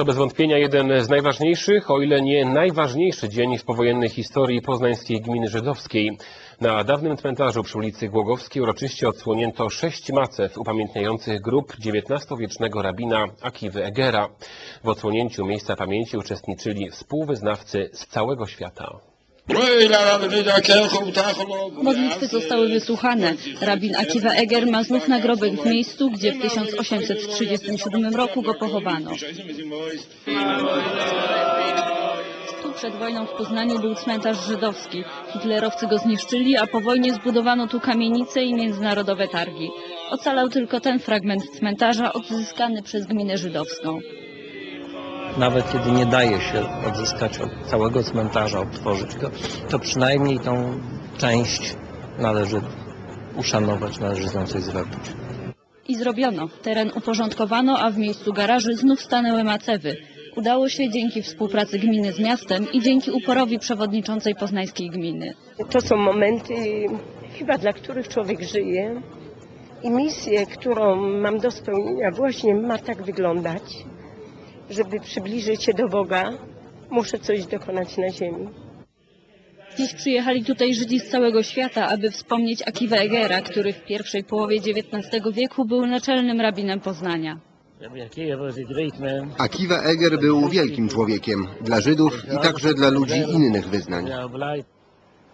To bez wątpienia jeden z najważniejszych, o ile nie najważniejszy dzień w powojennej historii poznańskiej gminy żydowskiej. Na dawnym cmentarzu przy ulicy Głogowskiej uroczyście odsłonięto sześć macew upamiętniających grób XIX-wiecznego rabina Akiwy Egera. W odsłonięciu miejsca pamięci uczestniczyli współwyznawcy z całego świata. Modlitwy zostały wysłuchane. Rabin Akiva Eger ma znów nagrobek w miejscu, gdzie w 1837 roku go pochowano. Tu przed wojną w Poznaniu był cmentarz żydowski. Hitlerowcy go zniszczyli, a po wojnie zbudowano tu kamienice i międzynarodowe targi. Ocalał tylko ten fragment cmentarza odzyskany przez gminę żydowską. Nawet kiedy nie daje się odzyskać od całego cmentarza, odtworzyć go, to przynajmniej tą część należy uszanować, należy z nią coś zrobić. I zrobiono. Teren uporządkowano, a w miejscu garaży znów stanęły macewy. Udało się dzięki współpracy gminy z miastem i dzięki uporowi przewodniczącej poznańskiej gminy. To są momenty chyba dla których człowiek żyje i misję, którą mam do spełnienia właśnie ma tak wyglądać, żeby przybliżyć się do Boga, muszę coś dokonać na ziemi. Dziś przyjechali tutaj Żydzi z całego świata, aby wspomnieć Akiwę Egera, który w pierwszej połowie XIX wieku był naczelnym rabinem Poznania. Akiva Eger był wielkim człowiekiem dla Żydów i także dla ludzi innych wyznań.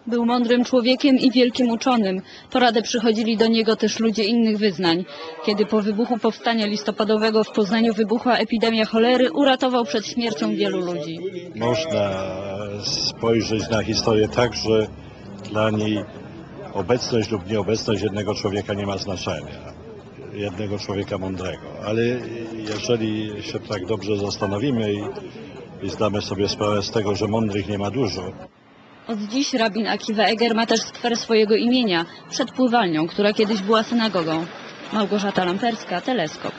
Był mądrym człowiekiem i wielkim uczonym. Po radę przychodzili do niego też ludzie innych wyznań. Kiedy po wybuchu powstania listopadowego w Poznaniu wybuchła epidemia cholery, uratował przed śmiercią wielu ludzi. Można spojrzeć na historię tak, że dla niej obecność lub nieobecność jednego człowieka nie ma znaczenia. Jednego człowieka mądrego. Ale jeżeli się tak dobrze zastanowimy i, i zdamy sobie sprawę z tego, że mądrych nie ma dużo, Od dziś rabin Akiva Eger ma też skwer swojego imienia, przed pływalnią, która kiedyś była synagogą. Małgorzata Lamperska, Teleskop.